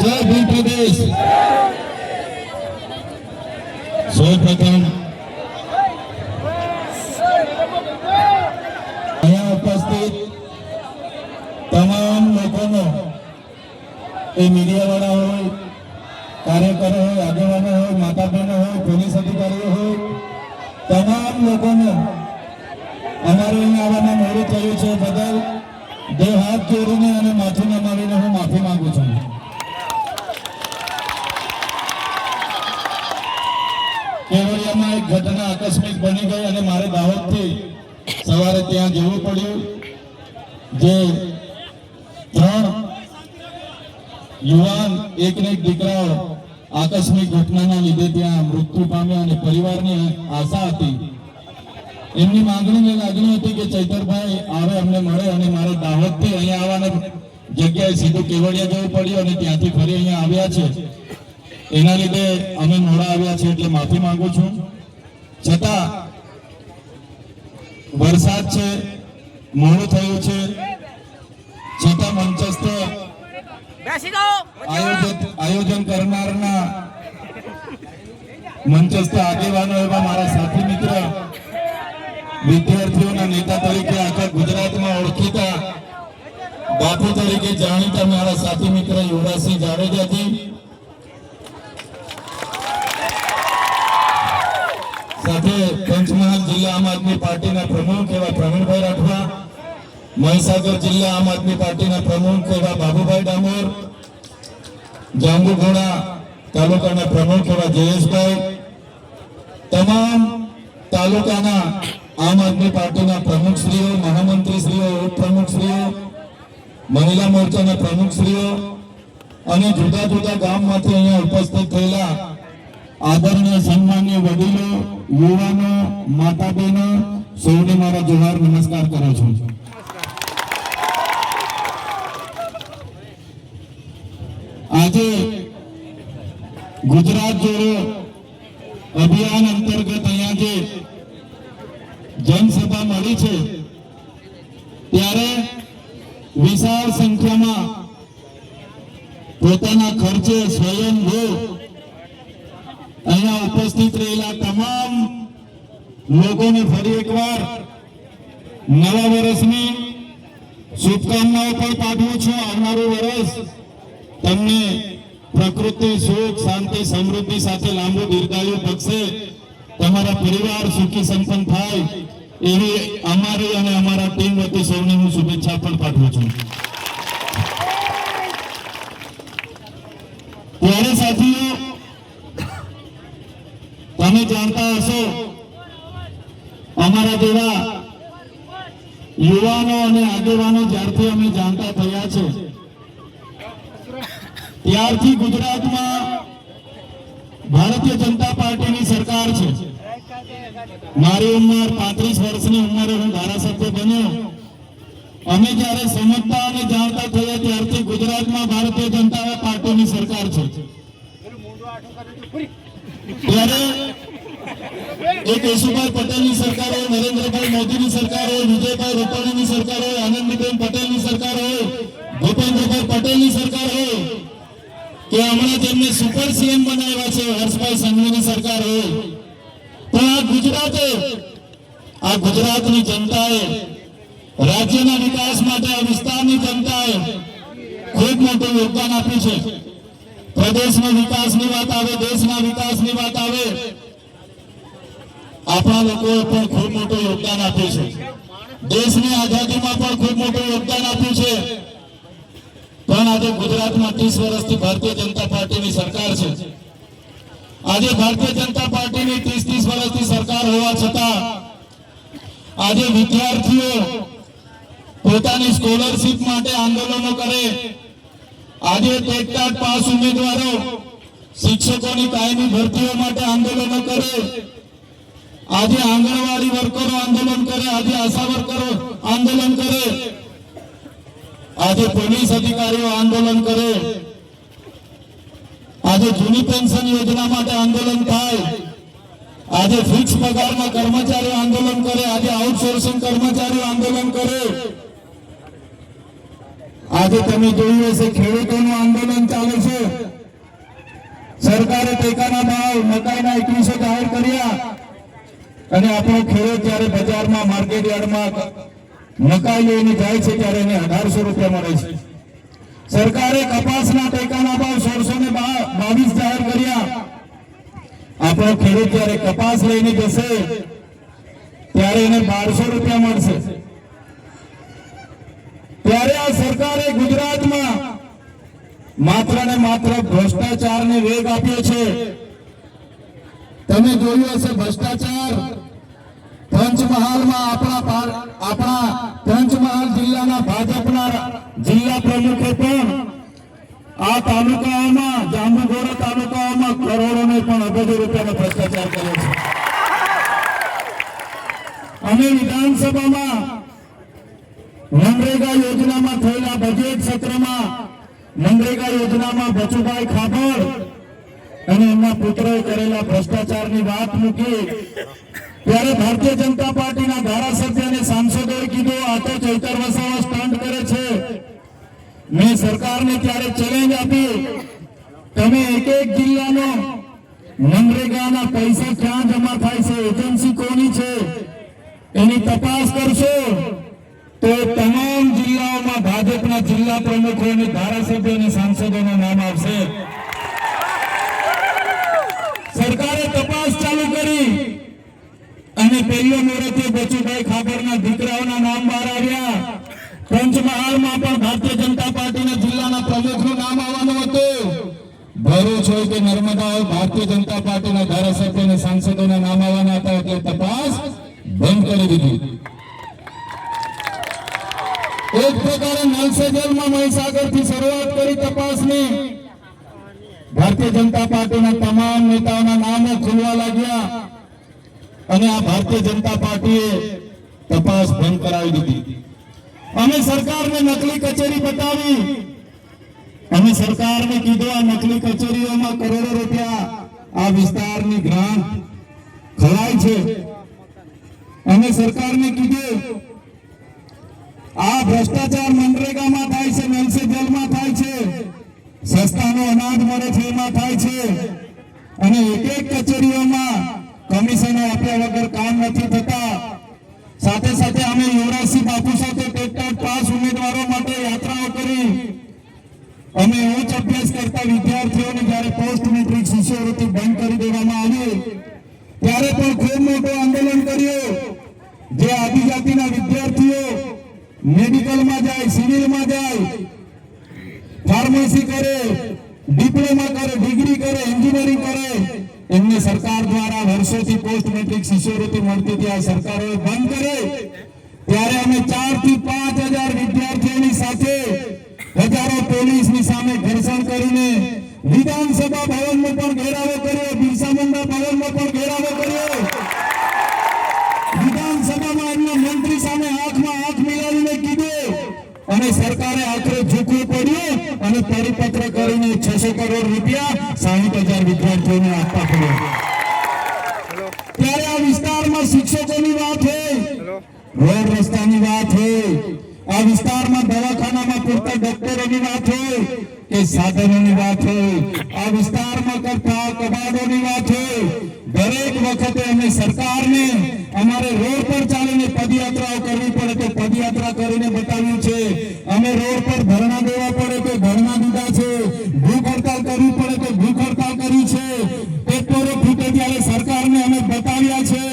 જય ભીમ પ્રદેશ. સૌ પ્રથમ. અહીંયા ઉપસ્થિત તમામ લોકોનો, એ મીડિયાવાળા હોય, કાર્યકરો હોય, આગેવાનો હોય માતા બહેનો હોય, પોલીસ અધિકારીઓ હોય, તમામ લોકોનો અમારે અહીંયા આવવાના મોડું થયું છે. બદલ બે હાથ જોડીને અને માથું નમાવીને હું માફી માંગુ છું કેવડિયામાં એક ઘટના આકસ્મિક બની ગઈ અને મારે દાહોદથી સવારે ત્યાં જવું પડ્યું. જે ત્રણ યુવાન એક ને એક દીકરાઓ આકસ્મિક ઘટનાના લીધે ત્યાં મૃત્યુ પામ્યા અને પરિવારની આશા હતી. એમની માંગણી ને લાગણી હતી કે ચૈતરભાઈ આવે, અમને મળે અને મારે દાહોદથી અહીંયા આવવાને જગ્યાએ સીધું કેવડિયા જવું પડ્યું અને ત્યાંથી ફરી અહીંયા આવ્યા છે. એના લીધે અમે મોડા આવ્યા છીએ એટલે માફી માંગુ છું. છતાં વરસાદ છે મોડું થયું છે. છતાં મંચસ્થ આયોજન કરનારના મંચસ્થ આગેવાનો એવા મારા સાથી મિત્ર વિદ્યાર્થીઓના નેતા તરીકે આખા ગુજરાતમાં ઓળખીતા બાપુ તરીકે જાણીતા મારા સાથી મિત્ર યુવરાજસિંહ જાડેજાજી સાથે પંચમહાલ જિલ્લા આમ આદમી પાર્ટીના પ્રમુખ એવા પ્રવીણભાઈ રાઠવા, મહીસાગર જિલ્લા આમ આદમી પાર્ટીના પ્રમુખ એવા બાબુભાઈ ડામોર, જાંબુઘોડા તાલુકાના પ્રમુખ એવા જયેશભાઈ, તમામ તાલુકાના આમ આદમી પાર્ટીના પ્રમુખશ્રીઓ, મહામંત્રીશ્રીઓ, ઉપપ્રમુખશ્રીઓ, મહિલા મોરચાના પ્રમુખશ્રીઓ અને જુદા જુદા ગામમાંથી અહીંયા ઉપસ્થિત થયેલા આદરણીય સન્માનીય વડીલો યુવાનો માતા બહેનો સૌને મારા જોહાર નમસ્કાર કરું છું. આજે ગુજરાત જોડો અભિયાન અંતર્ગત અહીંયા જે જનસભા મળી છે, ત્યારે વિશાળ સંખ્યામાં પોતાના ખર્ચે સ્વયંભૂ ઉપસ્થિત રહેલા તમામ લોકોને ફરી એકવાર નવા વર્ષની શુભકામનાઓ પણ પાઠવું છું. આવનારું વર્ષ તમને પ્રકૃતિ, સુખ, શાંતિ, સમૃદ્ધિ સાથે લાંબુ દીર્ઘાયુ બક્ષે તમારા પરિવાર સુખી સંપન્ન થાય એવી અમારી અને અમારા ટીમ વતી સૌને હું શુભેચ્છા પણ પાઠવું છું ત્યારે સાથીઓ તમે જાણતા હશો અમારા જેવા યુવાનો અને આગેવાનો જ્યારથી અમે જાણતા થયા છે, ત્યારથી ગુજરાતમાં ભારતીય જનતા પાર્ટીની સરકાર છે. મારી ઉંમર પાંત્રીસ વર્ષની ઉંમરે હું ધારાસભ્ય બન્યો. અમે જ્યારે સમજતા અને જાણતા થયા ત્યારથી ગુજરાતમાં ભારતીય જનતા પાર્ટીની સરકાર છે. ત્યારે એક કેશુભાઈ પટેલની સરકાર હોય નરેન્દ્રભાઈ મોદીની સરકાર હોય વિજયભાઈ રૂપાણીની સરકાર હોય આનંદીબેન પટેલની સરકાર હોય ભૂપેન્દ્રભાઈ પટેલની સરકાર હોય કે હમણાં જેમને સુપર સીએમ બનાવ્યા છે, હર્ષભાઈ સંઘવીની સરકાર. હોય પણ આ ગુજરાતે, આ ગુજરાતની જનતાએ, રાજ્યના વિકાસ માટે, આ વિસ્તારની જનતાએ ખૂબ મોટું યોગદાન આપ્યું છે. પ્રદેશના વિકાસની વાત આવે, દેશના વિકાસની વાત આવે આપણા લોકોએ પણ ખૂબ મોટું યોગદાન આપ્યું છે. દેશની આઝાદીમાં પણ ખૂબ મોટું યોગદાન આપ્યું છે. પણ આજે ગુજરાતમાં ત્રીસ વર્ષથી ભારતીય જનતા પાર્ટીની સરકાર છે. આજે ભારતીય જનતા પાર્ટીની ત્રીસ ત્રીસ વર્ષથી સરકાર હોવા છતાં આજે વિદ્યાર્થીઓ પોતાની સ્કોલરશીપ માટે આંદોલનો કરે. આજે ટેટટાટ પાસ ઉમેદવારો શિક્ષકોની કાયમી ભરતીઓ માટે આંદોલનો કરે. આજે આંગણવાડી વર્કરો આંદોલન કરે, આજે આશા વર્કરો આંદોલન કરે. આજે પોલીસ અધિકારીઓ આંદોલન કરે. આજે જૂની પેન્શન યોજના માટે આંદોલન થાય. આજે ફિક્સ પગારમાં કર્મચારીઓ આંદોલન કરે, આજે આઉટસોર્સિંગ કર્મચારીઓ આંદોલન કરે. આજે તમે જોયું હશે, ખેડૂતોનું આંદોલન ચાલે છે. સરકારે ટેકાના ભાવ, મકાઈના એકવીસો જાહેર કર્યા. અને આપણો ખેડૂત જ્યારે બજારમાં માર્કેટ યાર્ડમાં મકાઈ લઈને જાય છે ત્યારે એને અઢારસો રૂપિયા મળે છે. સરકારે કપાસના ટેકાના ભાવ સોળસો ને બાવીસ જાહેર કર્યા. આપણો ખેડૂત જ્યારે કપાસ લઈને જશે ત્યારે એને બારસો રૂપિયા મળશે. ત્યારે આ સરકારે ગુજરાતમાં માત્ર ને માત્ર ભ્રષ્ટાચારને વેગ આપ્યો છે. તમે જોયું હશે ભ્રષ્ટાચાર? પંચમહાલમાં આપણા આપણા પંચમહાલ જિલ્લાના ભાજપના જિલ્લા પ્રમુખે પણ આ તાલુકાઓમાં, જાંબુઘોડા તાલુકાઓમાં કરોડો ને પણ અબજો રૂપિયાનો ભ્રષ્ટાચાર કર્યો છે. અમે વિધાનસભામાં મનરેગા યોજનામાં થયેલા બજેટ સત્રમાં મનરેગા યોજનામાં બચુભાઈ ખાબડ અને એમના પુત્રોએ કરેલા ભ્રષ્ટાચારની વાત મૂકી ત્યારે ભારતીય જનતા પાર્ટીના ધારાસભ્ય અને સાંસદોએ કીધું, આ તો ચૈતર વસાવા સ્ટન્ટ કરે છે. મેં સરકારને ત્યારે ચેલેન્જ આપી. તમે એક એક જિલ્લાનો મનરેગાના પૈસા ક્યાં જમા થાય છે? એજન્સી કોની છે? એની તપાસ કરશો તો તમામ જિલ્લાઓમાં ભાજપના જિલ્લા પ્રમુખો અને ધારાસભ્યો અને સાંસદોના નામ આવશે. પહેલો મુહૂર્તે બચુભાઈ ખાબરના દીકરાઓના નામ બહાર આવ્યા. પંચમહાલમાં પણ ભારતીય જનતા પાર્ટીના જિલ્લાના પ્રમુખનું નામ આવવાનું હતું. ભરૂચ હોય કે નર્મદા હોય, ભારતીય જનતા પાર્ટીના ધારાસભ્ય અને સાંસદોના નામ આવવાના હતા એટલે તપાસ બંધ કરી દીધી એક પ્રકારે નલ સે જલમાં મહીસાગરથી શરૂઆત કરી તપાસની ભારતીય જનતા પાર્ટીના તમામ નેતાઓના નામો ખુલવા લાગ્યા અને આ ભારતીય જનતા પાર્ટીએ તપાસ બંધ કરાવી દીધી. અમે સરકારને નકલી કચેરી બતાવી. અમે સરકારને કીધું આ નકલી કચેરીઓમાં કરોડો રૂપિયા આ વિસ્તારની ગ્રાન્ટ ખવાય છે. અમે સરકારને કીધું, આ ભ્રષ્ટાચાર મનરેગામાં થાય છે, નલસે જલમાં થાય છે, સસ્તાનો અનાજ મળે છે, એમાં થાય છે. અને એક એક કચેરીઓમાં કમિશનો આપ્યા વગર કામ નથી થતા. સાથે સાથે અમે યુવરાજસિંહ બાપુ સાથે ટેટ પાસ ઉમેદવારો માટે યાત્રાઓ કરી. અમે ઉચ્ચ અભ્યાસ કરતા વિદ્યાર્થીઓને જ્યારે પોસ્ટ મેટ્રિક શિષ્યવૃત્તિ બંધ કરી દેવામાં આવી, ત્યારે પણ ખૂબ મોટું આંદોલન કર્યું. જે આદિજાતિના વિદ્યાર્થીઓ મેડિકલમાં જાય, સિવિલમાં જાય, ફાર્મસી કરે, ડિપ્લોમા કરે, ડિગ્રી કરે, એન્જિનિયરિંગ કરે એમને સરકાર દ્વારા વર્ષોથી પોસ્ટ મેટ્રિક શિષ્યવૃત્તિ મળતી હતી. આ સરકારોએ બંધ કરે. ત્યારે અમે ચારથી પાંચ હજાર વિદ્યાર્થીઓની સાથે હજારો પોલીસની સામે ઘર્ષણ કરીને વિધાનસભા ભવનનો પણ ઘેરાવો કર્યો. બિરસા મુંડા ભવનનો પણ ઘેરાવો કર્યો. વિધાનસભામાં એમના મંત્રી સામે આંખમાં આંખ મિલાવીને કીધું. અને સરકારે આખરે ઝૂકવું પડ્યું અને પરિપત્ર કરીને છસો કરોડ રૂપિયા સાહીઠ હજાર વિદ્યાર્થીઓને આપવા પડ્યા ત્યારે આ વિસ્તારમાં શિક્ષકોની વાત હોય રોડ રસ્તાની વાત હોય આ વિસ્તારમાં દવાખાનામાં પૂરતા ડોક્ટરોની વાત હોય કે સાધનોની વાત હોય આ વિસ્તારમાં કરતા કબાડોની વાત હોય દરેક વખતે અમે સરકારને અમારે રોડ પર ચાલીને પદયાત્રાઓ કરવી પડે તો પદયાત્રા કરીને બતાવ્યું છે. અમે રોડ પર ધરણા દેવા પડે તો ધરણા દીધા છે. ભૂખ હડતાલ કરવી પડે તો ભૂખ હડતાલ કરી છે. પેપરો ફૂટે ત્યારે સરકારને અમે બતાવ્યા છે.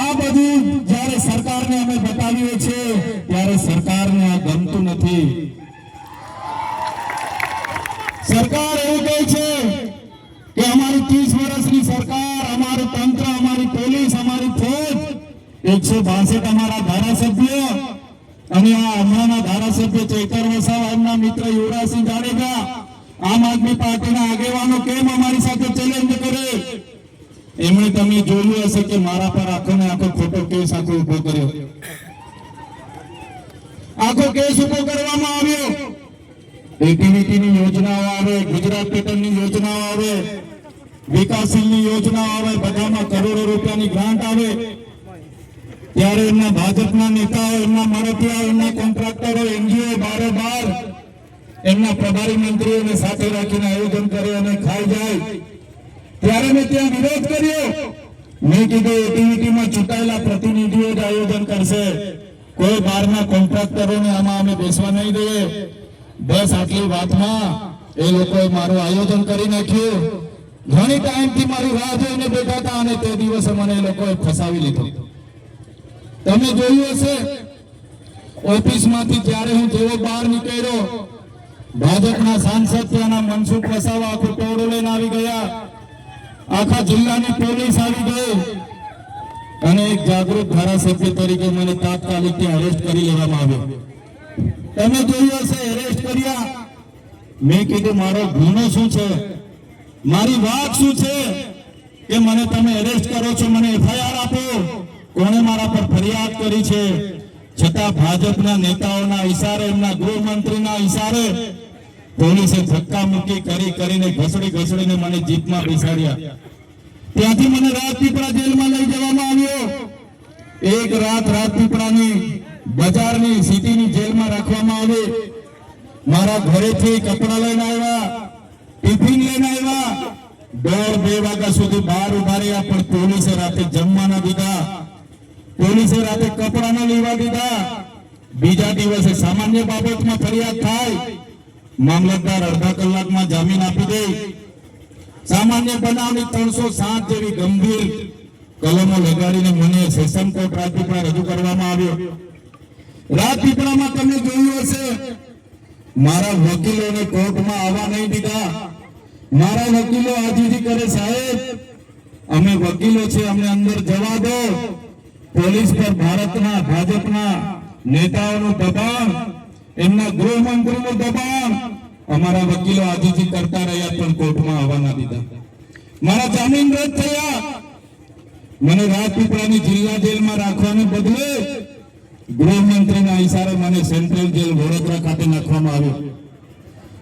આ બધું જ્યારે સરકારને અમે બતાવીએ છીએ ત્યારે સરકારને આ ગમતું નથી. સરકાર એવું કહે છે કે અમારી ત્રીસ વર્ષની સરકાર, અમારું તંત્ર, અમારી પોલીસ, અમારી ફોજ, એકસો બાસઠ અમારા ધારાસભ્ય અને આ હમણાંના ધારાસભ્ય ચૈતર મિત્ર યુવરાજસિંહ જાડેજા, આમ આદમી પાર્ટીના આગેવાનો કેમ અમારી સાથે ચેલેન્જ કરે? એમણે તમે જોયું હશે કે મારા પર આખો ને આખો ખોટો કેસ આખો ઊભો કર્યો. આખો કેસ ઊભો કરવામાં આવ્યો. એટીવીટીની યોજનાઓ આવે, ગુજરાત પેટર્નની યોજનાઓ આવે, વિકાસશીલની યોજનાઓ આવે, બધામાં કરોડો રૂપિયાની ગ્રાન્ટ આવે. ત્યારે એમના ભાજપના નેતાઓ, એમના મળતિયાઓ એમના કોન્ટ્રાક્ટરો, એનજીઓ બારે બાર એમના પ્રભારી મંત્રીઓને સાથે રાખીને આયોજન કરે અને ખાઈ જાય. ત્યારે મેં ત્યાં વિરોધ કર્યો. મેં કીધું એટીવીટીમાં ચૂંટાયેલા પ્રતિનિધિઓ જ આયોજન કરશે. કોઈ બહારના કોન્ટ્રાક્ટરોને આમાં અમે બેસવા નહીં દઈએ. બસ આટલી વાતમાં એ લોકોએ મારું આયોજન કરી નાખ્યું. ઘણી ટાઈમથી મારી રાહ જોઈને બેઠા હતા અને તે દિવસે મને એ લોકોએ ફસાવી લીધો. તમે જોયું હશે, ઓફિસમાંથી જ્યારે હું જેવો બહાર નીકળ્યો, ભાજપના સાંસદ ત્યાંના મનસુખ વસાવા આખો ટોળો લઈને આવી ગયા. આખા જિલ્લાની પોલીસ આવી ગઈ. અને એક જાગૃત ધારાસભ્ય તરીકે મને તાત્કાલિક ત્યાં અરેસ્ટ કરી લેવામાં આવ્યો. તમે જોયું હશે અરેસ્ટ કર્યા. મેં કીધું, મારો ગુનો શું છે? મારી વાત શું છે? કે મને તમે અરેસ્ટ કરો છો, મને એફઆઈઆર આપો. કોણે મારા પર ફરિયાદ કરી છે? છતાં ભાજપના નેતાઓના ઈશારે, એમના ગૃહમંત્રીના ઈશારે પોલીસે ધક્કા મુક્કી કરી, કરીને ઘસડી ઘસડીને મને જીપમાં બેસાડ્યા. ત્યાંથી મને રાજપીપળા જેલમાં લઈ જવામાં આવ્યો. એક રાત રાજપીપળાની બજારની સિટીની જેલમાં રાખવામાં આવી મારા ઘરેથી કપડા લઈને આવ્યા, ટિફિન લઈને આવ્યા. દોઢ બે વાગ્યા સુધી બહાર ઊભા રહ્યા, પણ પોલીસે રાતે જમવાના દીધા. પોલીસે રાતે કપડા ના લેવા દીધા. બીજા દિવસે સામાન્ય બાબતમાં ફરિયાદ થાય. મામલતદાર અડધા કલાકમાં જામીન આપી દે. સામાન્ય બનાવની ત્રણસો સાત જેવી ગંભીર કલમો લગાડીને મને સેશન કોર્ટ રાજપીપળા રજૂ કરવામાં આવ્યો. રાજપીપળામાં તમે જોયું હશે, મારા વકીલોને કોર્ટમાં આવવા નહીં દીધા. મારા વકીલો આજીજી કરે સાહેબ, અમે વકીલો છે અમને અંદર જવા દો. પોલીસ પર ભારતના, ભાજપના નેતાઓનું દબાણ, એમના ગૃહમંત્રીનું દબાણ, અમારા વકીલો આજીજી કરતા રહ્યા પણ કોર્ટમાં આવવા દીધા. મારા જામીન રદ થયા. મને રાજપીપળાની જિલ્લા જેલમાં રાખવાને બદલે ગૃહમંત્રીના ઇશારે મને સેન્ટ્રલ જેલ વડોદરા ખાતે નાખવામાં આવ્યો.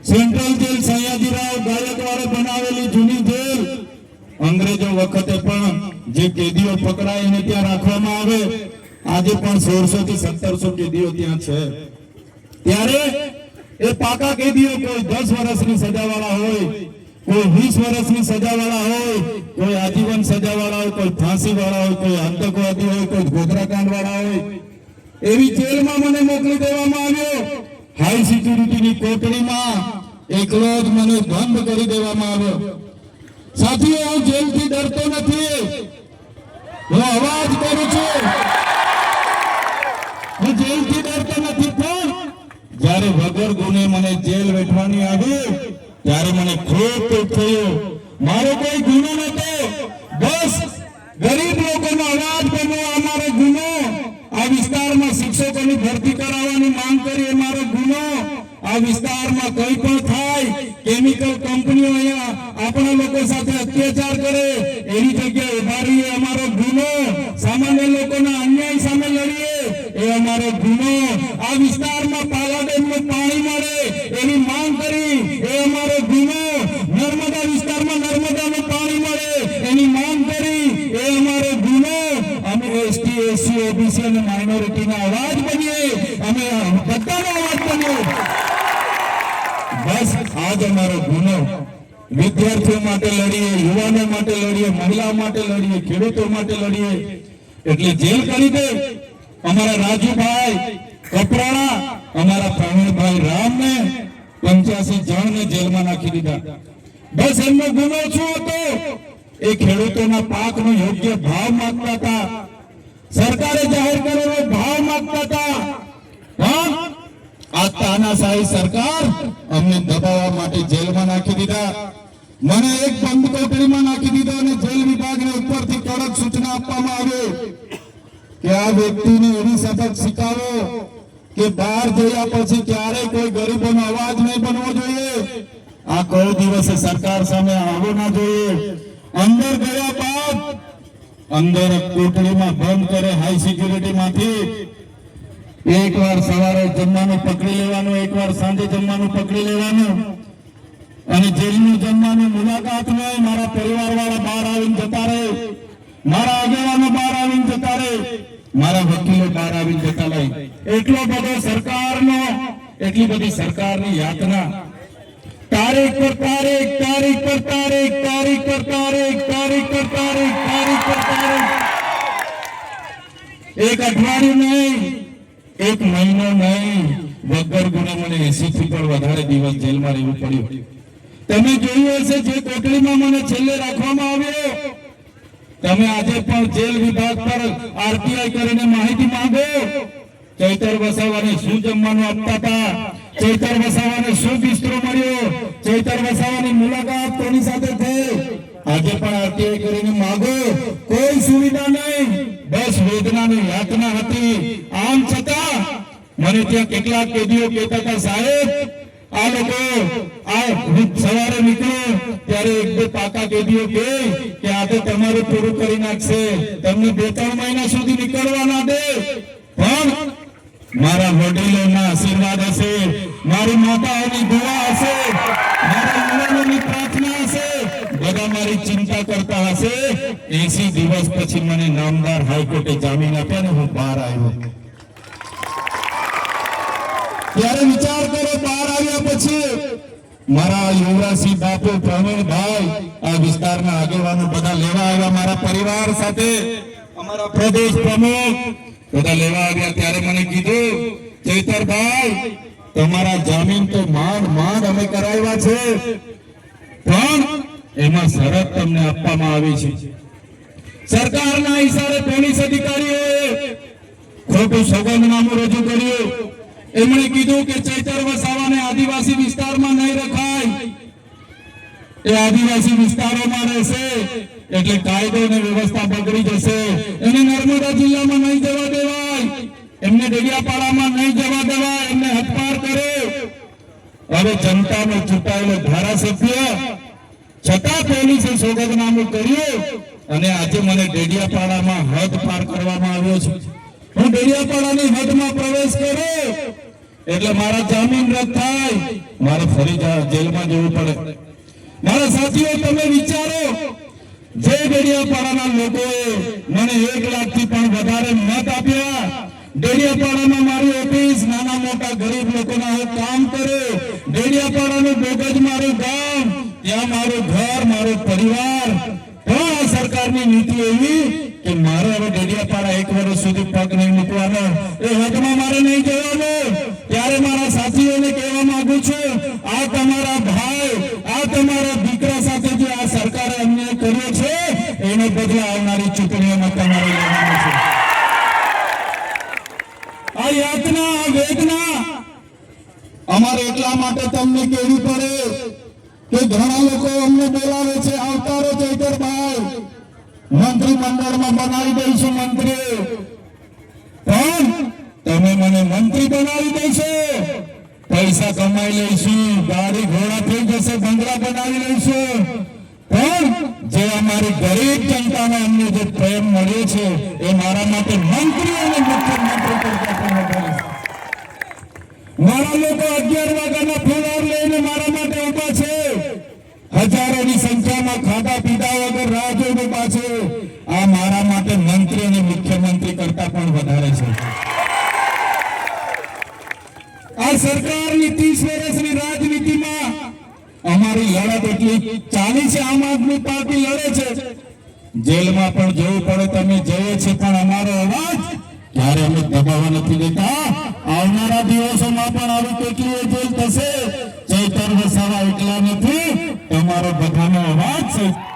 સેન્ટ્રલ જેલ સયાજીરાવ ગાયકવાડે બનાવેલી જૂની જેલ અંગ્રેજો વખતે પણ જે કેદીઓ પકડાય ત્યાં રાખવામાં આવે. આજે પણ સોળસો થી સત્તરસો કેદીઓ ત્યાં છે. ત્યારે એ પાકા કેદીઓ કોઈ દસ વર્ષની સજાવાળા હોય, કોઈ વીસ વર્ષની સજાવાળા હોય, કોઈ આજીવન સજાવાળા હોય, કોઈ ફાંસી વાળા હોય, કોઈ આતંકવાદી હોય, કોઈ ગોધરાકાંડ વાળા હોય, એવી જેલમાં મને મોકલી દેવામાં આવ્યો. હાઈ સિક્યુરિટીની કોટડીમાં એકલો જ મને બંધ કરી દેવામાં આવ્યો. સાથીઓ હું જેલથી ડરતો નથી. હું અવાજ કરું છું. હું જેલથી ડરતો નથી, પણ જ્યારે વગર ગુને મને જેલ વેઠવાની આવી, ત્યારે મને ખૂબ દુઃખ થયું. મારો કોઈ ગુનો નતો બસ ગરીબ લોકોનો અવાજ બનવો અમારો ગુનો. આ વિસ્તારમાં શિક્ષકોની ભરતી કરાવવાની માંગ કરી એ મારો ગુનો. આ વિસ્તારમાં કઈ પણ થાય કેમિકલ કંપનીઓ અહીંયા આપણા લોકો સાથે અત્યાચાર કરે એની જગ્યાએ ઊભા રહીએ અમારો ગુનો સામાન્ય લોકોના અન્યાય સામે લડીએ એ અમારો ગુનો આ વિસ્તારમાં પાલા ડેમનું પાણી મળે એની માંગ કરી એ અમારો ગુનો નર્મદા વિસ્તારમાં નર્મદાનું પાણી મળે એની માંગ કરી એ અમારો ગુનો અમે એસટી એસસી ઓબીસી અને માઇનોરિટીના અવાજ બનીએ અમે બધાનો અવાજ બનીએ બસ આજ અમારો ગુનો. વિદ્યાર્થીઓ માટે લડીએ, યુવાનો માટે લડીએ, મહિલાઓ માટે લડીએ, ખેડૂતો માટે લડીએ. એટલે જેલ કરી દે. અમારા રાજુભાઈ કપરાણા, અમારા પ્રવીણભાઈ રામને પંચ્યાસી જણને જેલમાં નાખી દીધા. બસ એમનો ગુનો શું હતો? એ ખેડૂતોના પાકનો યોગ્ય ભાવ માંગતા હતા. સરકારે જાહેર કરેલો ભાવ માંગતા હતા. આ તાનાશાહી સરકાર અમને દબાવવા માટે જેલમાં નાખી દીધા. મને એક બંધ કોટડીમાં નાખી દીધો અને જેલ વિભાગને ઉપરથી કડક સૂચના આપવામાં આવી કે આ વ્યક્તિને એવી સબક શીખાવો કે બહાર જયા પછી ક્યારે કોઈ ગરીબોનો અવાજ નહીં બનવો જોઈએ. આ કોઈ દિવસે સરકાર સામે આવવો ના જોઈએ. અંદર ગયા બાદ અંદર કોટડીમાં બંધ કરે હાઈ સિક્યુરિટી માંથી એકવાર સવારે જમવાનું પકડી લેવાનું, એકવાર સાંજે જમવાનું પકડી લેવાનું. અને જેલનું જમવાનું મુલાકાત નહીં મારા પરિવાર વાળા બહાર આવીને જતા રહે. મારા આગેવાનો બહાર આવીને જતા રહે. મારા વકીલો બહાર આવીને જતા રહે. એટલો બધો સરકારનો, એટલી બધી સરકારની યાતના. તારીખ પર તારીખ તારીખ પર તારીખ તારીખ પર તારીખ તારીખ પર તારીખ તારીખ પર તારીખ. એક અઠવાડિયું નહીં એક મહિનો નહીં વગર ગુને મને એસી થી પણ વધારે દિવસ જેલમાં રહેવું પડ્યું. તમે જોયું હશે જે કોટડીમાં મને છેલ્લે રાખવામાં આવ્યો? તમે આજે પણ જેલ વિભાગ પર આરટીઆઈ કરીને માહિતી માંગો? ચૈતર વસાવાને શું જમવાનું આપતા હતા? ચૈતર વસાવાને શું બિસ્તરો મળ્યો? ચૈતર વસાવાની મુલાકાત કોની સાથે થઈ આજે પણ આરટીઆઈ કરીને માંગો કોઈ સુવિધા નહીં બસ વેદનાની યાતના હતી આમ છતાં મને ત્યાં કેટલાક કેદીઓ કહેતા હતા, સાહેબ, આ લોકો આ સવારે નીકળું ત્યારે એક બે પાકા કેદીઓ કે આ તો તમારું પૂરું કરી નાખશે, તમને બે ત્રણ મહિના સુધી નીકળવા દે. પણ મારા વડીલોના આશીર્વાદ હશે, મારી માતાઓની દુઆ હશે, બધા મારી ચિંતા કરતા હશે. એસી દિવસ પછી મને નામદાર હાઈકોર્ટે જામીન આપ્યા ને હું બહાર આવ્યો. ત્યારે વિચાર કરો, બહાર આવ્યા પછી મારા યુવરાજસિંહ બાપુ પ્રવીણભાઈ આ વિસ્તારના આગેવાનો બધા લેવા આવ્યા મારા પરિવાર સાથે. અમારા પ્રદેશ પ્રમુખ બધા લેવા આવ્યા. ત્યારે મને કીધું ચૈતરભાઈ તમારા જામીન તો માંડ માંડ અમે કરાવ્યા છે. પણ એમાં શરત તમને આપવામાં આવી છે. સરકારના ઈશારે પોલીસ અધિકારીઓએ ખોટું સોગંદનામું રજૂ કર્યું. એમણે કીધું કે ચૈતર વસાવાને આદિવાસી વિસ્તારમાં નહીં રખાય. એ આદિવાસી વિસ્તારોમાં રહેશે, એટલે કાયદો અને વ્યવસ્થા બગડી જશે. એને નર્મદા જિલ્લામાં નહીં જવા દેવાય. એમને ડેડિયાપાડામાં નહીં જવા દેવાય. એમને હથપાર કરે. હવે જનતાનો ચૂંટાયેલો ધારાસભ્ય, છતાં પોલીસે સોગંદનામું કર્યું અને આજે મને ડેડિયાપાડામાં હદ પાર કરવામાં આવ્યો છે. હું ડેડિયાપાડાની હદમાં પ્રવેશ કરું એટલે મારા જામીન રદ થાય. મારે ફરી જેલમાં જવું પડે. મારા સાથીઓ, તમે વિચારો, જે ડેડિયાપાડાના લોકોએ મને એક લાખથી પણ વધારે મત આપ્યા. ડેડિયાપાડામાં મારી ઓફિસ, નાના મોટા ગરીબ લોકોના હું કામ કર્યું ડેડિયાપાડાનું બોગજ મારું ગામ, ત્યાં મારું ઘર, મારો પરિવાર. પણ આ સરકારની નીતિ એવી કે મારે હવે ડેડિયાપાડા એક વર્ષ સુધી પગ નહીં મૂકવાનો. એ હદમાં મારે નહીં જવાનું ત્યારે મારા સાથીઓને કહેવા માંગુ છું આ તમારા ભાઈ આ તમારા દીકરા સાથે જે આ સરકારે અન્યાય કર્યો છે એને બદલે આવનારી ચૂંટણીઓમાં તમારે લેવાનું છે. આ યાતના, આ વેદના અમારે એટલા માટે તમને કેવી પડે કે ઘણા લોકો અમને બોલાવે છે આવતારો ચૈતરભાઈ મંત્રી મંડળમાં બનાવી દઈશું મંત્રી પણ તમે મને મંત્રી બનાવી દેશો. પૈસા કમાઈ લઈશું, ગાડી ઘોડા થઈ જશે, બંગલા બનાવી લઈશું. પણ જે અમારી ગરીબ જનતાને અમને જે પ્રેમ મળ્યો છે, એ મારા માટે મંત્રી અને મુખ્યમંત્રી મારા લોકો અગિયાર વાગ્યાના ફુલાર લઈને મારા માટે ઊભા છે. હજારોની સંખ્યામાં ખાધા પીધા વગર રાહ જોઈ ઊભા છે આ મારા માટે મંત્રી અને મુખ્યમંત્રી કરતા પણ વધારે છે. આ સરકારની ત્રીસ વર્ષની રાજનીતિમાં અમારી લડત એટલી ચાલી આમ આદમી પાર્ટી લડે છે. જેલમાં પણ જવું પડે, તમે જઈએ છે પણ અમારો અવાજ ક્યારે અમે દબાવવા નથી દેતા? આવનારા દિવસોમાં પણ આવી કેટલી જેલ થશે. ચૈતર વસાવા એકલા નથી. તમારો બધાનો અવાજ છે.